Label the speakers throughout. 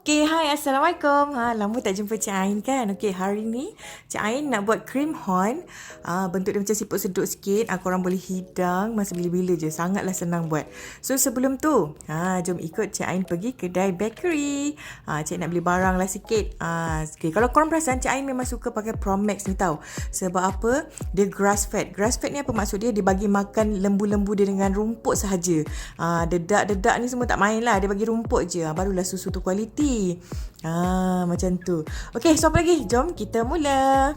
Speaker 1: Okey, hai Assalamualaikum. Ha, lama tak jumpa Cik Ain kan? Okey, hari ni Cik Ain nak buat cream horn. Ha, bentuk dia macam siput sedut sikit. Ha, korang boleh hidang masa bila-bila je. Sangatlah senang buat. So, sebelum tu, ha, jom ikut Cik Ain pergi kedai bakery. Ha, Cik nak beli barang lah sikit. Ha, okay. Kalau korang perasan, Cik Ain memang suka pakai Promax ni tau. Sebab apa? Dia grass fed. Grass fed ni apa maksud dia? Dia bagi makan lembu-lembu dia dengan rumput sahaja. Ha, dedak-dedak ni semua tak main lah. Dia bagi rumput je. Ha, barulah susu tu kualiti. Ah, macam tu. Okey, so apa lagi? Jom kita mula.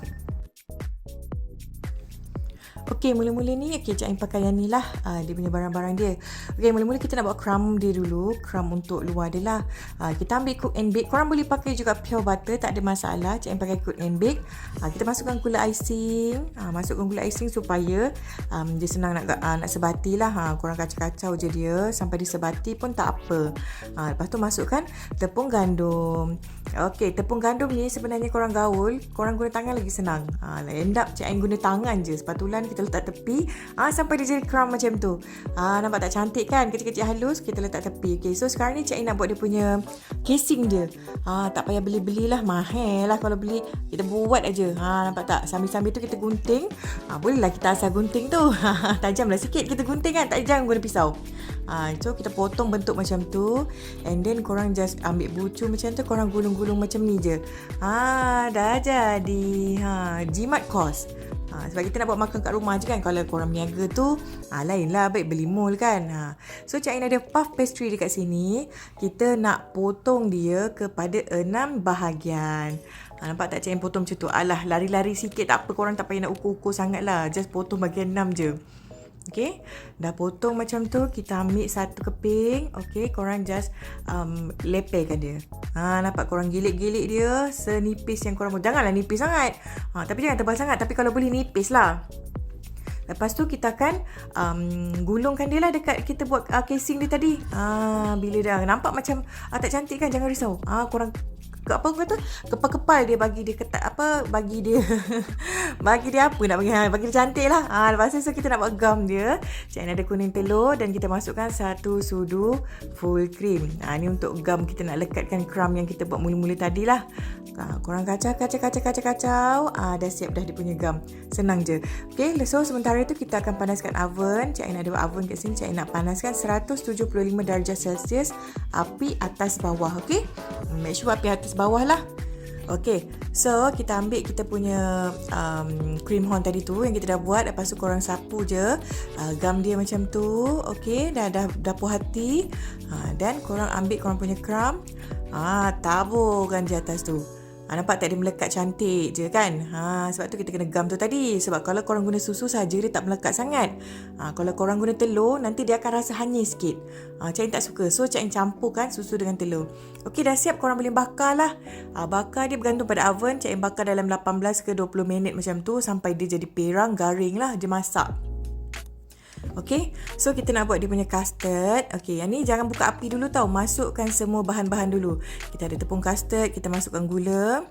Speaker 1: Okey, mula-mula ni Cik Ain pakai yang ni lah. Uh, dia punya barang-barang dia. Okey, mula-mula kita nak buat crumb dia dulu. Crumb untuk luar dia lah. Uh, kita ambil cook and bake. Korang boleh pakai juga pure butter. Tak ada masalah. Ain pakai cook and bake. Uh, kita masukkan gula icing. Uh, masukkan gula icing supaya um, dia senang nak uh, nak sebati lah. Uh, korang kacau-kacau je dia. Sampai dia sebati pun tak apa. Uh, lepas tu masukkan tepung gandum. Okey, tepung gandum ni sebenarnya korang gaul. Korang guna tangan lagi senang. Uh, end up Ain guna tangan je. Sepatulan kita letak tepi ah sampai dia jadi crumb macam tu. Ah nampak tak cantik kan? Kecil-kecil halus kita letak tepi. Okey, so sekarang ni Cik nak buat dia punya casing dia. Ah tak payah beli-belilah mahal lah kalau beli. Kita buat aja. Ha nampak tak? Sambil-sambil tu kita gunting. Ah bolehlah kita asal gunting tu. Tajamlah sikit kita gunting kan. Tak jangan guna pisau. Ha, so kita potong bentuk macam tu And then korang just ambil bucu macam tu Korang gulung-gulung macam ni je Ha, dah jadi ha, Jimat kos Ha, sebab kita nak buat makan kat rumah je kan. Kalau korang berniaga tu ha, Lain lah baik beli mall kan. Ha. So Cik Ain ada puff pastry dekat sini. Kita nak potong dia kepada enam bahagian. Ha, Nampak tak Cik Ain potong macam tu? Alah lari-lari sikit. Tak apa Korang tak payah nak ukur-ukur sangat lah Just potong bahagian enam je Okay, dah potong macam tu, kita ambil satu keping. Okay, korang just um, lepelkan dia. Ha, nampak korang gilik-gilik dia senipis yang korang mahu. Janganlah nipis sangat. Ha, tapi jangan tebal sangat. Tapi kalau boleh nipis lah. Lepas tu kita akan um, gulungkan dia lah dekat kita buat uh, casing dia tadi. Ha, bila dah nampak macam uh, tak cantik kan, jangan risau. Ha, korang apa kata kepal-kepal dia bagi dia ketat apa bagi dia bagi dia apa nak bagi ha, bagi dia cantik lah. Ha, lepas tu so kita nak buat gum dia. Cik ada kuning telur dan kita masukkan satu sudu full cream. Ha, ni untuk gum kita nak lekatkan crumb yang kita buat mula-mula tadi lah. Ha, korang kacau kacau kacau kacau kacau. Ha, dah siap dah dia punya gum senang je. Ok so sementara tu kita akan panaskan oven. Cik ada oven kat sini. Cik nak panaskan 175 darjah celsius api atas bawah ok make sure api atas bawah lah. Okay, so kita ambil kita punya um, cream horn tadi tu yang kita dah buat. Lepas tu korang sapu je uh, gum dia macam tu. Okay, dah dah dah puas hati. Uh, dan korang ambil korang punya crumb. Ah, uh, taburkan di atas tu. Ha, nampak tak dia melekat cantik je kan? Ha, sebab tu kita kena gam tu tadi. Sebab kalau korang guna susu saja dia tak melekat sangat. Ha, kalau korang guna telur, nanti dia akan rasa hanyis sikit. Ha, Cik tak suka. So, Cik campurkan susu dengan telur. Okey, dah siap korang boleh bakar lah. Ha, bakar dia bergantung pada oven. Cik bakar dalam 18 ke 20 minit macam tu sampai dia jadi perang, garing lah. Dia masak. Okay, so kita nak buat dia punya custard. Okay, yang ni jangan buka api dulu tau. Masukkan semua bahan-bahan dulu. Kita ada tepung custard, kita masukkan gula.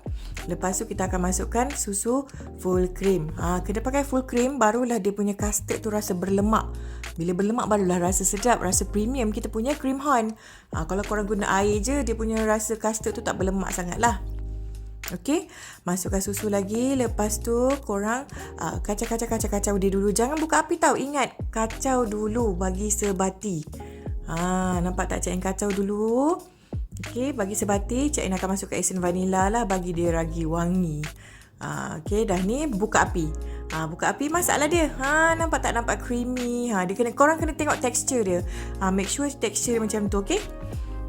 Speaker 1: Lepas tu kita akan masukkan susu full cream. Ha, kena pakai full cream, barulah dia punya custard tu rasa berlemak. Bila berlemak barulah rasa sedap, rasa premium kita punya cream horn. Ha, kalau korang guna air je, dia punya rasa custard tu tak berlemak sangat lah. Okey, masukkan susu lagi. Lepas tu korang uh, kacau-kacau-kacau-kacau dia dulu. Jangan buka api tau. Ingat, kacau dulu bagi sebati. Ha, nampak tak Cik kacau dulu? Okey, bagi sebati, Cik akan masukkan esen vanila lah bagi dia ragi wangi. Ha, Okey, dah ni buka api. Ha, buka api masaklah dia. Ha, nampak tak nampak creamy? Ha, dia kena korang kena tengok tekstur dia. Ha, make sure tekstur macam tu, okey?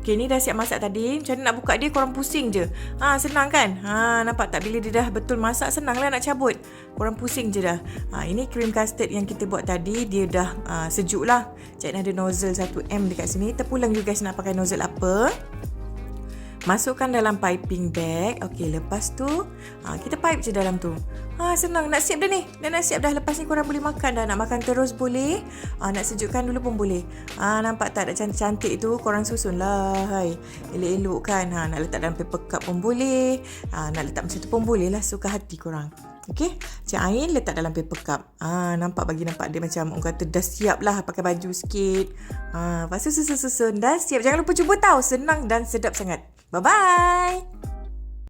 Speaker 1: Okay, ni dah siap masak tadi. Macam mana nak buka dia, korang pusing je. Ha, senang kan? Ha, nampak tak? Bila dia dah betul masak, senang lah nak cabut. Korang pusing je dah. Ha, ini cream custard yang kita buat tadi. Dia dah uh, sejuk lah. Cik ada nozzle 1M dekat sini. Terpulang you guys nak pakai nozzle apa. Masukkan dalam piping bag. Okey, lepas tu ha, kita pipe je dalam tu. Ha, senang. Nak siap dah ni. Dah nak siap dah. Lepas ni korang boleh makan dah. Nak makan terus boleh. Ha, nak sejukkan dulu pun boleh. Ha, nampak tak ada cantik-cantik tu? Korang susun lah. Hai. Elok-elok kan. Ha, nak letak dalam paper cup pun boleh. Ha, nak letak macam tu pun boleh lah. Suka hati korang. Okey, cik air letak dalam paper cup. Ah, nampak bagi nampak dia macam orang kata dah siap lah pakai baju sikit. Ah, tu susun-susun dah siap. Jangan lupa cuba tahu. Senang dan sedap sangat. Bye bye!